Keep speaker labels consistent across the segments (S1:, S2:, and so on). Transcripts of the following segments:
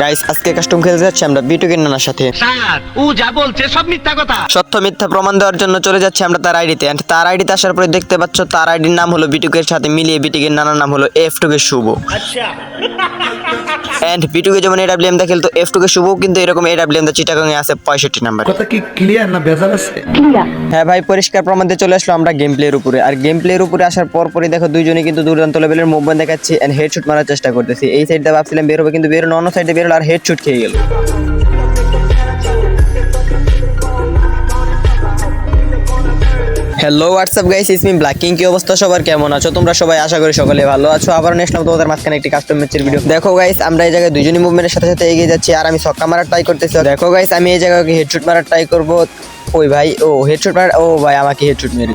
S1: Guys আজকে custom খেলতে যাচ্ছি আমরা বিটুকের নানার সাথে।
S2: স্যার ও যা বলছে সব মিথ্যা কথা।
S1: সত্য মিথ্যা প্রমাণ দেওয়ার জন্য চলে যাচ্ছি আমরা তার আইডিতে এন্ড তার আইডিতে আসার পরে দেখতে পাচ্ছ তার আইডির নাম হলো বিটুকের সাথে মিলিয়ে বিটুকের নানার নাম হলো এফ টুকে শুভ। এন্ড বিটুকে যেমন এডাব্লিউএম দা খেলতো এফ টুকে শুভ কিন্তু এরকম এডাব্লিউএম দা চিটাগং এ আছে পঁয়ষট্টি নাম্বার
S3: কথা কি ক্লিয়ার না বেজাল আছে?
S1: হ্যাঁ ভাই পরিষ্কার প্রমাণ দিয়ে চলে আসলো আমরা গেম প্লে এর উপরে। আর গেম প্লের উপরে আসার পর পরই দেখো দুইজনে কিন্তু দুর্দান্ত লেভেলের মুভমেন্ট দেখাচ্ছি এন্ড হেডশুট মারার চেষ্টা করতেছি। এই সাইডটা ভাবছিলাম বের হবে কিন্তু বেরোনো অন্য সাইডে বেরোলো আর হেডশুট খেয়ে গেল। হ্যালো হোয়াটসঅ্যাপ গাইস ইসমি ব্ল্যাকিং কি অবস্থা সবার? কেমন আছো? তোমরা সবাই আশা করি সকলে ভালো আছো। আবার নেসলাম তোমাদের মাঝখানে একটি কাস্টম ম্যাচের ভিডিও দেখো গাইস আমরা এই জায়গায় দুজনই মুভমেন্টের সাথে সাথে এগিয়ে যাচ্ছি আর আমি ছক্কা মারার ট্রাই করতেছি। দেখো গাইস আমি এই জায়গায় হেডশুট মারার ট্রাই করব। ওই ভাই ও হেডশুট মারার ও ভাই আমাকে হেডশুট মেরে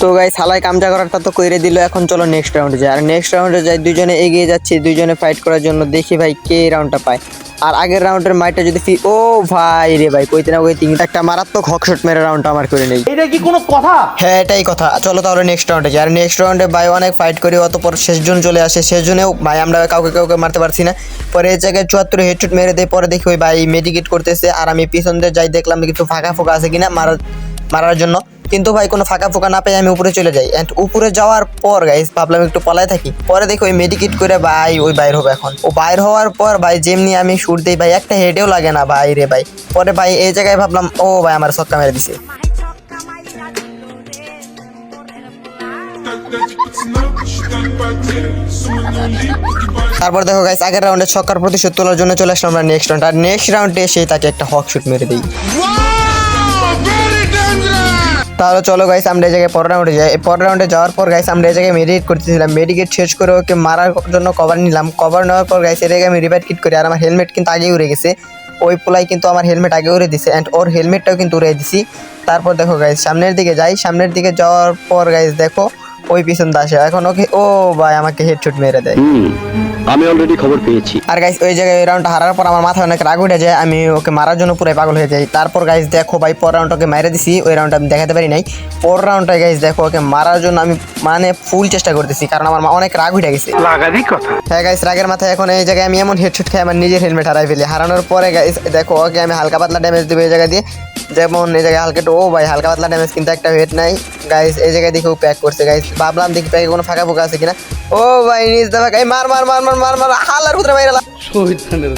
S1: তো গাইস হালাই কামজা করারটা তো কইরে দিল এখন চলো নেক্সট রাউন্ডে যাই। আর নেক্সট রাউন্ডে যাই দুজনে এগিয়ে যাচ্ছি দুজনে ফাইট করার জন্য। দেখি ভাই কে রাউন্ডটা পায়। আর আগের রাউন্ডের মাইটা যদি ফি ও ভাই রে ভাই কইতে না কইতে একটা মারাত্মক হকশট মেরে রাউন্ডটা আমার করে নেই।
S3: এটা কি কোনো কথা?
S1: হ্যাঁ এটাই কথা। চলো তাহলে নেক্সট রাউন্ডে যাই। আর নেক্সট রাউন্ডে ভাই অনেক ফাইট করি অতপর শেষ জন চলে আসে। শেষ জনেও ভাই আমরা কাউকে কাউকে মারতে পারছি না। পরে এই জায়গায় চুয়াত্তর হেডশুট মেরে দেয়। পরে দেখি ওই ভাই মেডিকেট করতেছে। আর আমি পিছন দিয়ে যাই দেখলাম কিছু ফাঁকা ফোকা আছে কিনা মারার মারার জন্য। কিন্তু ভাই, কোনো ফাঁকা ফোকা না পেয়ে আমি উপরে চলে যাই। অ্যান্ড উপরে যাওয়ার পর গাইস ভাবলাম একটু পলায় থাকি। পরে দেখি ওই মেডিকেট করে ভাই, ওই বাইর হবে এখন। ও বাইর হওয়ার পর ভাই, যেমনি আমি শুট দিই ভাই, একটা হেডেও লাগে না ভাই রে ভাই। পরে ভাই, এই জায়গায় ভাবলাম, ও ভাই, আমার ছক্কা মেরে দিছে। তারপর দেখো গাইস আগের রাউন্ডে ছক্কার প্রতিশোধ তোলার জন্য চলে আসলাম আমরা নেক্সট রাউন্ড আর নেক্সট রাউন্ডে এসে তাকে একটা হক শুট মেরে দিই। তাহলে চলো গাইস আমরা এই জায়গায় পরের রাউন্ডে যাই। পরের রাউন্ডে যাওয়ার পর গাইস আমরা এই জায়গায় মেডিকেট করতেছিলাম। মেডিকেট শেষ করে ওকে মারার জন্য কভার নিলাম। কভার নেওয়ার পর গাইস এর আমি রিভাইট কিট করি আর আমার হেলমেট কিন্তু আগে উড়ে গেছে। ওই পোলাই কিন্তু আমার হেলমেট আগে উড়ে দিছে অ্যান্ড ওর হেলমেটটাও কিন্তু উড়ে দিছি। তারপর দেখো গাইস সামনের দিকে যাই। সামনের দিকে যাওয়ার পর গাইস দেখো, ওই পিছন দাসে। এখন ওকে, ও ভাই, আমাকে হেডশুট মেরে দেয়।
S4: আমি অলরেডি খবর পেয়েছি।
S1: আর গাইস ওই জায়গায় ওই রাউন্ডটা হারার পর আমার মাথায় অনেক রাগ উঠে যায় আমি ওকে মারার জন্য পুরো পাগল হয়ে যাই। তারপর গাইস দেখো ভাই পর রাউন্ড ওকে মাইরে দিছি ওই রাউন্ডটা আমি দেখাতে পারি নাই। পর রাউন্ডটা গাইস দেখো ওকে মারার জন্য আমি মানে ফুল চেষ্টা করতেছি কারণ আমার মা- অনেক রাগ উঠে গেছে।
S3: লাগারই কথা।
S1: হ্যাঁ গাইস রাগের মাথায় এখন এই জায়গায় আমি এমন হেডশুট খাই আমার নিজের হেলমেট হারাই ফেলি। হারানোর পরে গাইস দেখো ওকে আমি হালকা পাতলা ড্যামেজ দেবো এই জায়গা দিয়ে। যেমন এই জায়গায় হালকা ও ভাই হালকা পাতলা ড্যামেজ কিন্তু একটা হেড নাই। গাইস এই জায়গায় দেখেও প্যাক করছে গাইস ভাবলাম দেখি প্যাকে কোনো ফাঁকা ফোকা আছে কিনা। ও ভাই নিজ দেবা এই মার মার মার মার মার মার। হালার ভিতরে মাইরা
S3: শহীদ খানের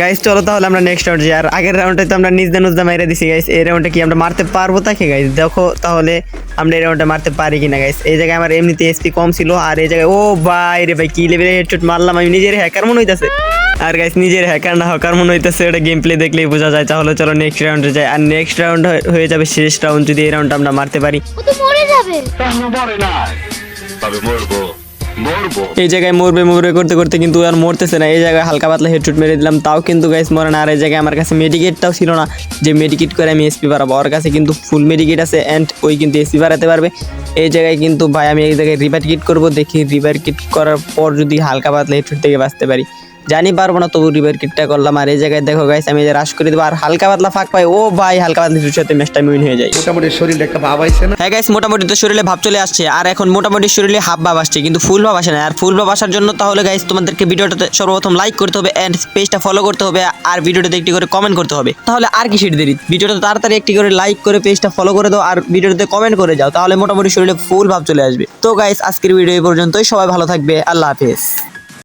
S1: গাইস চলো তাহলে আমরা নেক্সট রাউন্ড যাই। আর আগের রাউন্ডে তো আমরা নিজ নুজদা মাইরে দিছি গাইস এই রাউন্ডে কি আমরা মারতে পারব তাকে গাইস দেখো তাহলে আমরা এই রাউন্ডে মারতে পারি কিনা গাইস এই জায়গায় আমার এমনিতে এসপি কম ছিল আর এই জায়গায় ও ভাই রে ভাই কি লেভেলে হেডশট মারলাম আমি নিজের হ্যাকার মনে হইতাছে। আর গাইস নিজের হ্যাকার না হকার মনে হইতাছে ওটা গেম প্লে দেখলেই বোঝা যায়। তাহলে চলো নেক্সট রাউন্ডে যাই। আর নেক্সট রাউন্ড হয়ে যাবে শেষ রাউন্ড যদি এই রাউন্ডটা আমরা মারতে পারি।
S5: ও তো মরে যাবে।
S4: তবে মরবো। মরবো।
S1: এই জায়গায় মরবে মরবে করতে করতে কিন্তু আর মরতেছে না। এই জায়গায় হালকা পাতলা হেডশুট মেরে দিলাম। তাও কিন্তু গাইস মরে না। আর এই জায়গায় আমার কাছে মেডিকেটটাও ছিল না। যে মেডিকেট করে আমি এসপি বাড়াবো। ওর কাছে কিন্তু ফুল মেডিকেট আছে অ্যান্ড ওই কিন্তু এসপি বাড়াতে পারবে। এই জায়গায় কিন্তু ভাই আমি এই জায়গায় রিভার কিট করব। দেখি রিভার কিট করার পর যদি হালকা পাতলা হেডশুট থেকে বাঁচতে পারি। জানি পারব না তবু রিভার কিটটা করলাম। আর এই জায়গায় দেখো গাইস আমি রাশ করে দেবো আর হালকা পাতলা ফাঁক পাই ও ভাই হালকা পাতলা হেডশুটের সাথে ম্যাচটা উইন হয়ে যায়
S3: মোটামুটি শরীরে একটা ভাব আইছে না?
S1: হ্যাঁ গাইস মোটামুটি তো শরীরে ভাব চলে আসছে আর এখন মোটামুটি শরীরে হাফ ভাব আসছে কিন্তু ফুল ভাব আসে না। আর ফুল ভাব আসার জন্য তাহলে গাইস তোমাদেরকে ভিডিওটাতে সর্বপ্রথম লাইক করতে হবে এন্ড পেজটা ফলো করতে হবে আর ভিডিওটাতে একটি করে কমেন্ট করতে হবে। তাহলে আর কি সেটা দেরি? ভিডিওটা তাড়াতাড়ি একটি করে লাইক করে পেজটা ফলো করে দাও আর ভিডিওটাতে কমেন্ট করে যাও তাহলে মোটামুটি শরীরে ফুল ভাব চলে আসবে। তো গাইস আজকের ভিডিও এই পর্যন্তই সবাই ভালো থাকবে আল্লাহ হাফেজ।